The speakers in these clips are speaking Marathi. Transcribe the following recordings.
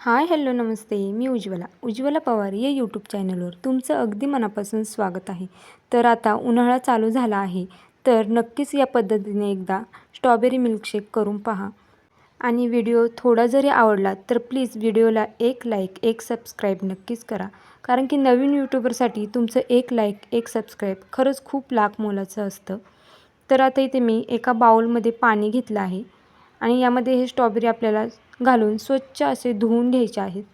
हाय हॅलो नमस्ते. मी उज्ज्वला. उज्ज्वला पवार या यूट्यूब चॅनलवर तुमचं अगदी मनापासून स्वागत आहे. तर आता उन्हाळा चालू झाला आहे. तर नक्कीच या पद्धतीने एकदा स्ट्रॉबेरी मिल्कशेक करून पहा. आणि व्हिडिओ थोडा जरी आवडला तर प्लीज व्हिडिओला एक लाईक एक सबस्क्राईब नक्कीच करा. कारण की नवीन यूट्यूबरसाठी तुमचं एक लाईक एक सबस्क्राईब खरंच खूप लाख मोलाचं असतं. तर आता इथे मी एका बाउलमध्ये पाणी घेतलं आहे. आणि यामध्ये हे स्ट्रॉबेरी आपल्याला घालून स्वच्छ असे धुवून घ्यायचे आहेत.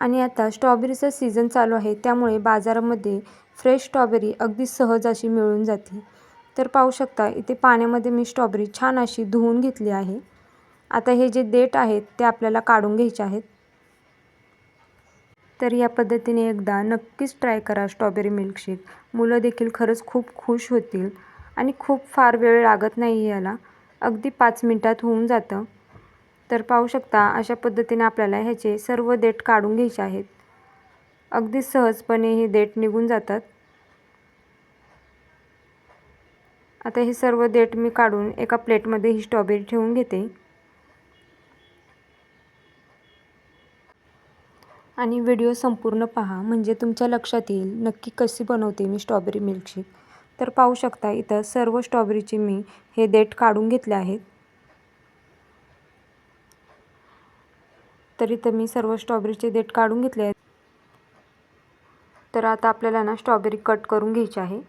आणि आता स्ट्रॉबेरीचा सीझन चालू आहे त्यामुळे बाजारामध्ये फ्रेश स्ट्रॉबेरी अगदी सहज अशी मिळून जाते. तर पाहू शकता इथे पाण्यामध्ये मी स्ट्रॉबेरी छान अशी धुवून घेतली आहे. आता हे जे देठ आहेत ते आपल्याला काढून घ्यायचे आहेत. तर या पद्धतीने एकदा नक्कीच ट्राय करा स्ट्रॉबेरी मिल्कशेक. मुलं देखील खरंच खूप खुश होतील आणि खूप फार वेळ लागत नाही याला. अगदी पाच मिनटात होऊन जातं. तर पाहू शकता अशा पद्धतीने आपल्याला ह्याचे सर्व देठ काढून घ्यायचे आहेत. अगदी सहजपणे हे देठ निघून जातात. आता हे सर्व देठ मी काढून एका प्लेटमध्ये ही स्ट्रॉबेरी ठेवून घेते. आणि व्हिडिओ संपूर्ण पहा म्हणजे तुमच्या लक्षात येईल नक्की कशी बनवते मी स्ट्रॉबेरी मिल्कशेक. तर पाहू शकता इथं सर्व स्ट्रॉबेरीचे मी हे देठ काढून घेतले आहेत. तर इथं मी सर्व स्ट्रॉबेरीचे देठ काढून घेतले आहेत. तर आता आपल्याला ना स्ट्रॉबेरी कट करून घ्यायची आहे.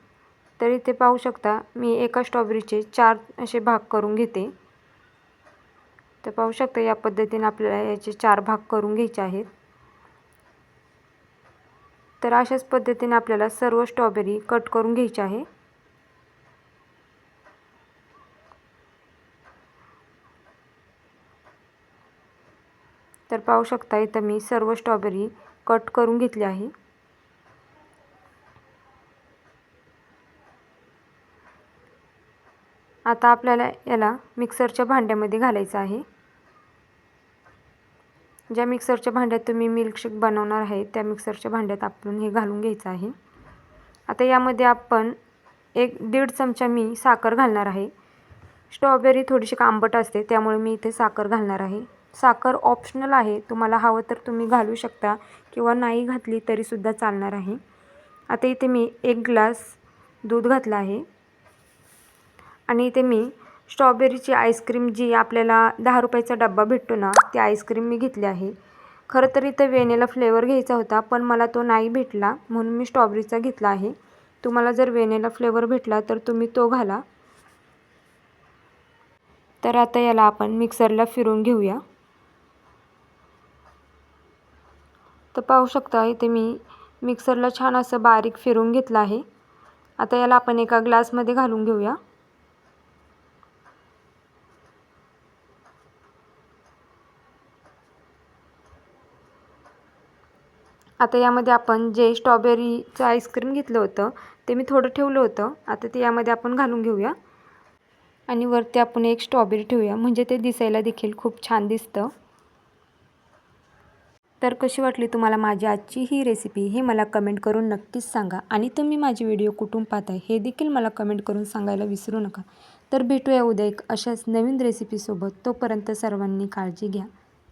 तर इथे पाहू शकता मी एका स्ट्रॉबेरीचे चार असे भाग करून घेते. तर पाहू शकता या पद्धतीने आपल्याला याचे चार भाग करून घ्यायचे आहेत. तर अशाच पद्धतीने आपल्याला सर्व स्ट्रॉबेरी कट करून घ्यायची आहे. तर पाहू शकता इथं मी सर्व स्ट्रॉबेरी कट करून घेतली आहे. आता आपल्याला याला मिक्सरच्या भांड्यामध्ये घालायचं आहे. ज्या मिक्सरच्या भांड्यात तुम्ही मिल्कशेक बनवणार आहे त्या मिक्सरच्या भांड्यात आपण हे घालून घ्यायचं आहे. आता यामध्ये आपण एक दीड चमचा मी साखर घालणार आहे. स्ट्रॉबेरी थोडीशी आंबट असते त्यामुळे मी इथे साखर घालणार आहे. साखर ऑप्शनल आहे. तुम्हाला हवं तर तुम्ही घालू शकता किंवा नाही घातली तरीसुद्धा चालणार आहे. आता इथे मी एक ग्लास दूध घातलं आहे. आणि इथे मी स्ट्रॉबेरीची आईस्क्रीम जी आपल्याला दहा रुपयाचा डब्बा भेटतो ना ती आईस्क्रीम मी घेतली आहे. खरं तर इथं वेनेला फ्लेवर घ्यायचा होता पण मला तो नाही भेटला म्हणून मी स्ट्रॉबेरीचा घेतला आहे. तुम्हाला जर वेनेला फ्लेवर भेटला तर तुम्ही तो घाला. तर आता याला आपण मिक्सरला फिरून घेऊया. तर पाहू शकता इथे मी मिक्सरला छान असं बारीक फिरून घेतलं आहे. आता याला आपण एका ग्लासमध्ये घालून घेऊया. आता यामध्ये आपण जे स्ट्रॉबेरीचं आईस्क्रीम घेतलं होतं ते मी थोडं ठेवलं होतं. आता ते यामध्ये आपण घालून घेऊया. आणि वरती आपण एक स्ट्रॉबेरी ठेवूया. म्हणजे ते दिसायला देखील खूप छान दिसतं. तर कशी वाटली तुम्हाला माझी आजची ही रेसिपी हे मला कमेंट करून नक्कीच सांगा. आणि तुम्ही माझे व्हिडिओ कुठून पाहताय हे देखील मला कमेंट करून सांगायला विसरू नका. तर भेटूया उद्या एक अशाच नवीन रेसिपीसोबत तोपर्यंत सर्वांनी काळजी घ्या.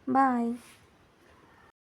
बाय